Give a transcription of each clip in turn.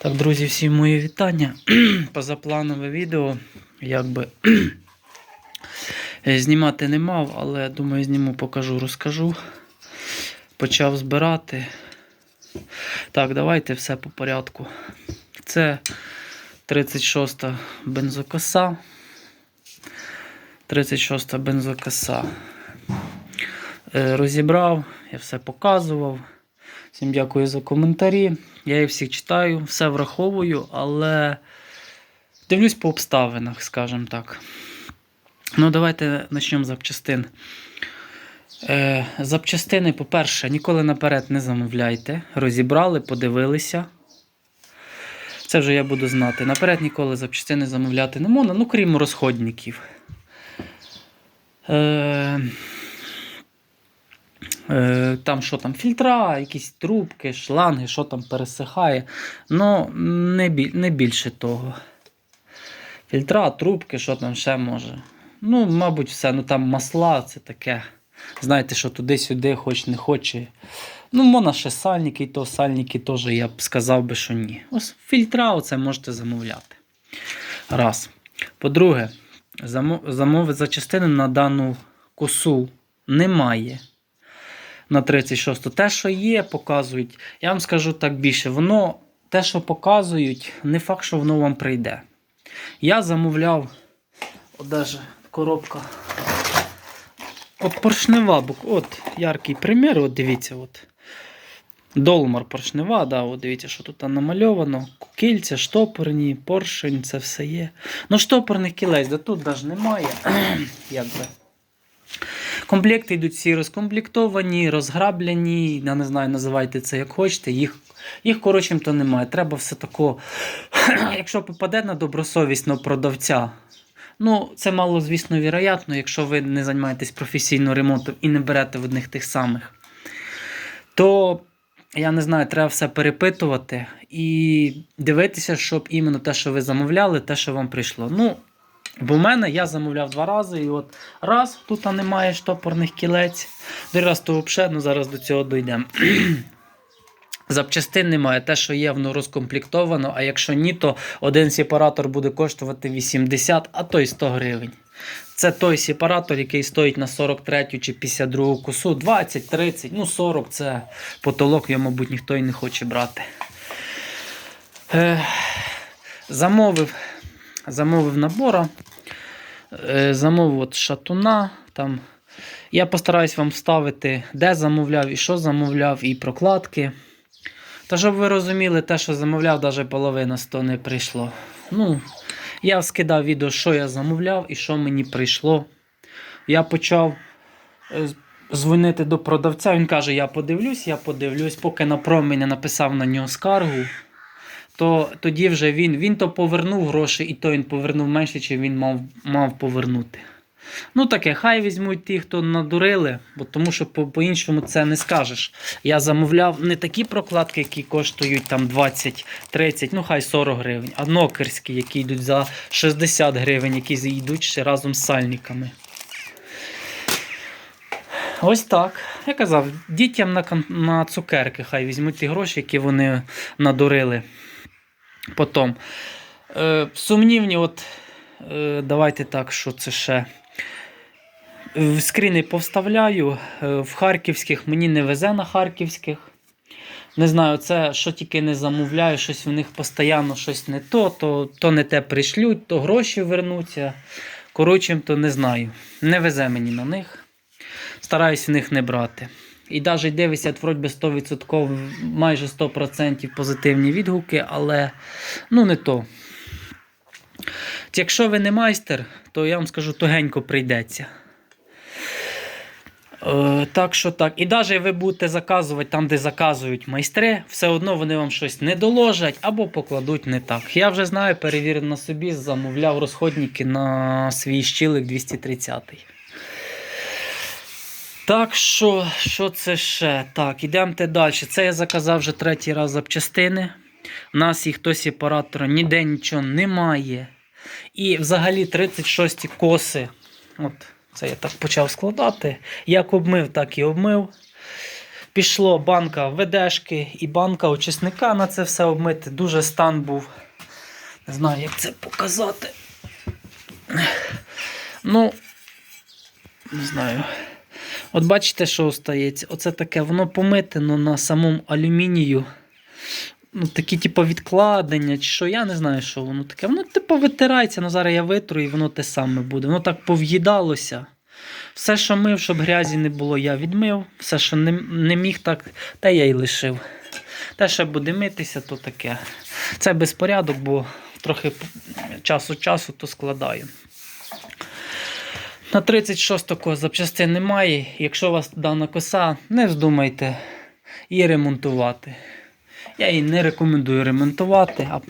Так, друзі, всім мої вітання. Позапланове відео. Якби знімати не мав, але думаю, зніму, покажу, розкажу. Почав збирати. Так, давайте все по порядку. Це 36-та бензокоса. 36-та бензокоса. Е, Розібрав, я все показував. Всім дякую за коментарі. Я їх всіх читаю, все враховую, але дивлюсь по обставинах, скажімо так. Ну, давайте почнемо з запчастин. Е, запчастини, по-перше, ніколи наперед не замовляйте. Розібрали, подивилися. Це вже я буду знати. Наперед ніколи запчастини замовляти не можна, ну крім розходників. Е, Там що там, фільтра, якісь трубки, шланги, що там пересихає. Ну, не, біль, не більше того. Фільтра, трубки, що там ще може. Ну, мабуть, все. Ну там масла, це таке. Знаєте, що туди-сюди, хоч не хоче. Ну, можна ще сальники, і то сальники теж я б сказав би, що ні. Ось фільтра оце можете замовляти. Раз. По-друге, замов... замови запчастини на дану косу немає на 36. Те, що є, показують. Я вам скажу так більше, воно, те, що показують, не факт, що воно вам прийде. Я замовляв, от коробка. От поршнева, от яркий примір, от дивіться, от. Долмар поршнева, да, от дивіться, що тут намальовано. Кільця, штопорні, поршень, це все є. Ну, штопорних кілець, да тут навіть немає. Якби. Комплекти йдуть всі розкомплектовані, розграбляні, я не знаю, називайте це як хочете. Їх, їх коротше, то немає. Треба все тако, якщо попаде на добросовісного продавця. Ну, це мало, звісно, віроятно, якщо ви не займаєтесь професійно ремонтом і не берете в одних тих самих. То, я не знаю, треба все перепитувати і дивитися, щоб іменно те, що ви замовляли, те, що вам прийшло. Ну, Бо в мене я замовляв два рази, і от раз тут немає штопорних кілець, другий раз то взагалі, ну зараз до цього дійдемо. Запчастин немає, те, що є, воно розкомплектовано, а якщо ні, то один сепаратор буде коштувати 80, а то й 100 гривень. Це той сепаратор, який стоїть на 43 чи 52 косу, 20, 30, ну 40 це потолок, його, мабуть, ніхто і не хоче брати. Е, замовив замовив набора, замовив от шатуна. Там. Я постараюсь вам вставити, де замовляв і що замовляв, і прокладки. Та щоб ви розуміли, те, що замовляв, навіть половина з того не прийшло. Ну, я скидав відео, що я замовляв і що мені прийшло. Я почав е, дзвонити до продавця. Він каже: Я подивлюсь, я подивлюсь, поки на промені написав на нього скаргу то тоді вже він він то повернув гроші, і то він повернув менше, чим він мав мав повернути. Ну таке, хай візьмуть ті, хто надурили, бо тому що по- по-іншому це не скажеш. Я замовляв не такі прокладки, які коштують там 20-30, ну хай 40 гривень, а нокерські, які йдуть за 60 гривень, які йдуть ще разом з сальниками. Ось так. Я казав, дітям на, на цукерки хай візьмуть ті гроші, які вони надурили. Потім. Е, сумнівні, от е, давайте так, що це ще. В скріни повставляю. Е, в харківських мені не везе на харківських. Не знаю, це що тільки не замовляю, щось в них постійно щось не то, то, то не те пришлють, то гроші вернуться. Коротше, то не знаю. Не везе мені на них. Стараюсь в них не брати. І навіть 90 вроді 100%, майже 100% позитивні відгуки, але ну не то. Якщо ви не майстер, то я вам скажу, тугенько прийдеться. Е, так що так. І навіть ви будете заказувати там, де заказують майстри, все одно вони вам щось не доложать або покладуть не так. Я вже знаю, перевірив на собі, замовляв розходники на свій щілик 230. Так що, що це ще? Так, ідемте далі. Це я заказав вже третій раз запчастини. У нас їх то сепаратора ніде нічого немає. І взагалі 36 коси. От, це я так почав складати. Як обмив, так і обмив. Пішло банка ведешки і банка очисника на це все обмити. Дуже стан був. Не знаю, як це показати. Ну, не знаю. От бачите, що остається? Оце таке, воно помите ну, на самому алюмінію. Ну, такі, типу, відкладення, чи що, я не знаю, що воно таке. Воно, типу, витирається, ну зараз я витру і воно те саме буде. Воно так пов'їдалося. Все, що мив, щоб грязі не було, я відмив. Все, що не, не міг, так, те я й лишив. Те, що буде митися, то таке. Це безпорядок, бо трохи час від часу то складаю. На 36 такого запчастин немає. Якщо у вас дана коса, не вздумайте її ремонтувати. Я її не рекомендую ремонтувати. А,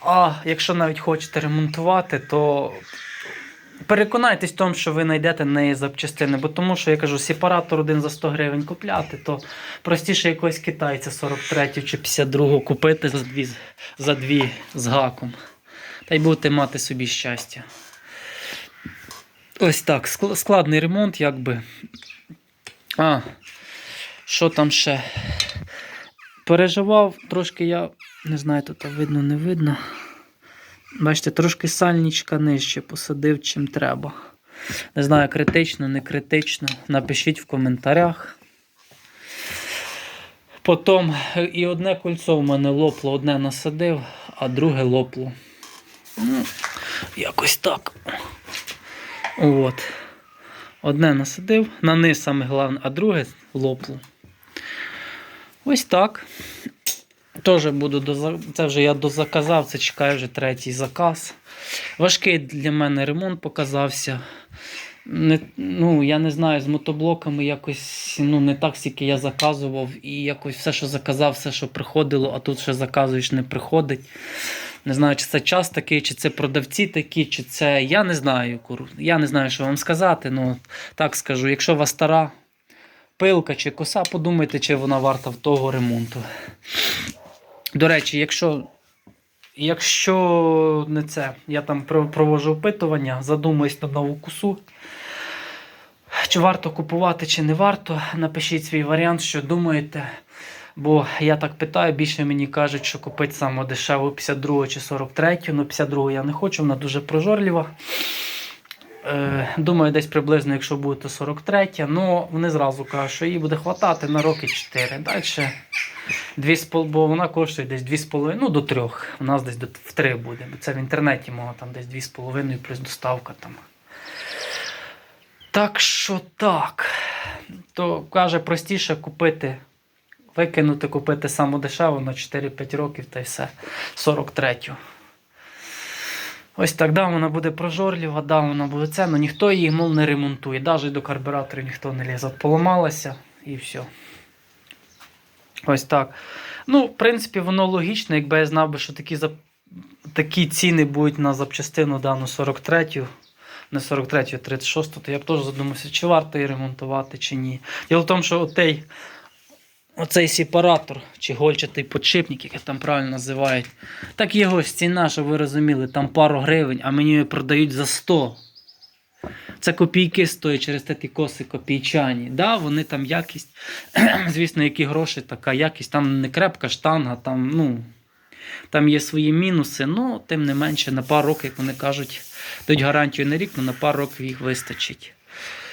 а якщо навіть хочете ремонтувати, то переконайтесь в тому, що ви знайдете на неї запчастини. Бо тому що я кажу, сепаратор один за 100 гривень купляти, то простіше якогось китайця 43 чи 52 купити за дві, за дві з гаком. Та й будете мати собі щастя. Ось так, складний ремонт, якби. А, що там ще? Переживав, трошки я, не знаю, тут видно, не видно. Бачите, трошки сальничка нижче посадив, чим треба. Не знаю, критично, не критично. Напишіть в коментарях. Потім е, і одне кольцо в мене лопло, одне насадив, а друге лопло. Ну, якось так. От. Одне насадив, на низ саме головне, а друге лопло. Ось так. Теж буду доза... Це вже я дозаказав, це чекаю вже третій заказ. Важкий для мене ремонт показався. Не, ну, я не знаю, з мотоблоками якось ну, не так стільки я заказував, і якось все, що заказав, все, що приходило, а тут ще заказуєш, не приходить. Не знаю, чи це час такий, чи це продавці такі, чи це. Я не знаю, я не знаю, що вам сказати. Ну, так скажу, якщо у вас стара пилка чи коса, подумайте, чи вона варта в того ремонту. До речі, якщо, якщо не це, я там про- проводжу опитування, задумаюсь на нову косу. Чи варто купувати, чи не варто, напишіть свій варіант, що думаєте. Бо я так питаю, більше мені кажуть, що купити саме дешеву 52 чи 43. Ну, 52 я не хочу, вона дуже прожорлива. Е, думаю, десь приблизно, якщо буде, то 43. Ну, вони зразу кажуть, що їй буде хватати на роки 4. Далі Дві з пол- бо вона коштує десь 2,5, ну до 3. У нас десь до, в 3 буде. Бо це в інтернеті мова там десь 2,5 плюс доставка там. Так що так. То каже, простіше купити, викинути, купити саму дешеву на 4-5 років та й все. 43. Ось так, да, вона буде прожорлива, да, вона буде це, але ніхто її, мов, не ремонтує. Навіть до карбюраторів ніхто не лізе. Поламалася і все. Ось так. Ну, в принципі, воно логічно, якби я знав би, що такі, зап... такі ціни будуть на запчастину дану 43, не 43, а 36, то я б теж задумався, чи варто її ремонтувати, чи ні. Діло в тому, що отей, оцей сепаратор, чи гольчатий подшипник, як там правильно називають, так його ціна, щоб ви розуміли, там пару гривень, а мені її продають за 100. Це копійки стоять через ті коси копійчані. Да, вони там якість, звісно, які гроші, така якість, там не крепка штанга, там, ну, там є свої мінуси, ну, тим не менше, на пару років, як вони кажуть, дають гарантію на рік, але на пару років їх вистачить.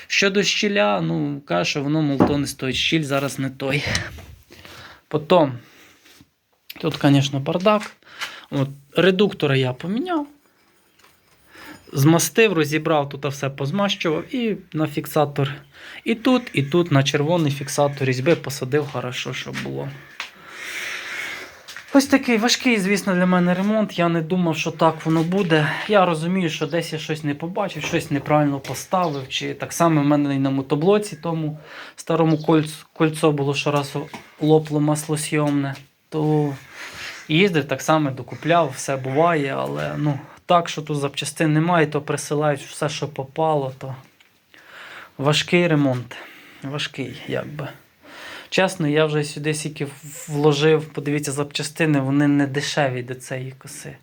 Щодо щіля, ну, каже, що воно молото не стоїть. Щіль зараз не той. Потім, тут, звісно, бардак. От, редуктора я поміняв. Змастив, розібрав, тут все позмащував і на фіксатор. І тут, і тут на червоний фіксатор різьби посадив хорошо, щоб було. Ось такий важкий, звісно, для мене ремонт. Я не думав, що так воно буде. Я розумію, що десь я щось не побачив, щось неправильно поставив. Чи так само в мене і на мотоблоці, тому старому кольцу, кольцо було щораз лопло маслосйомне. То їздив так само, докупляв, все буває, але ну, так, що тут запчастин немає, то присилають все, що попало, то важкий ремонт. Важкий, якби. Чесно, я вже сюди стільки вложив, подивіться, запчастини, вони не дешеві до цієї коси.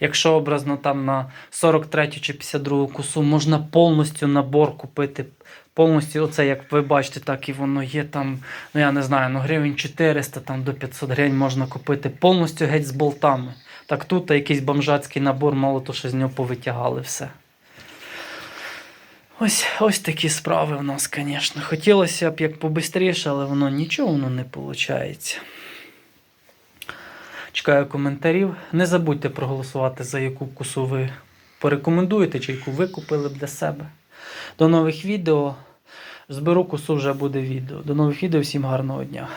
Якщо образно там на 43 чи 52 косу можна повністю набор купити Повністю, оце, як ви бачите, так і воно є там, ну я не знаю, ну гривень 400 там, до 500 гривень можна купити повністю геть з болтами. Так тут якийсь бомжацький набор, мало то, що з нього повитягали все. Ось, ось такі справи в нас, звісно. Хотілося б як побистріше, але воно нічого воно не виходить. Чекаю коментарів. Не забудьте проголосувати, за яку косу ви порекомендуєте, чи яку ви купили б для себе. До нових відео. Зберу косу вже буде відео. До нових відео, всім гарного дня.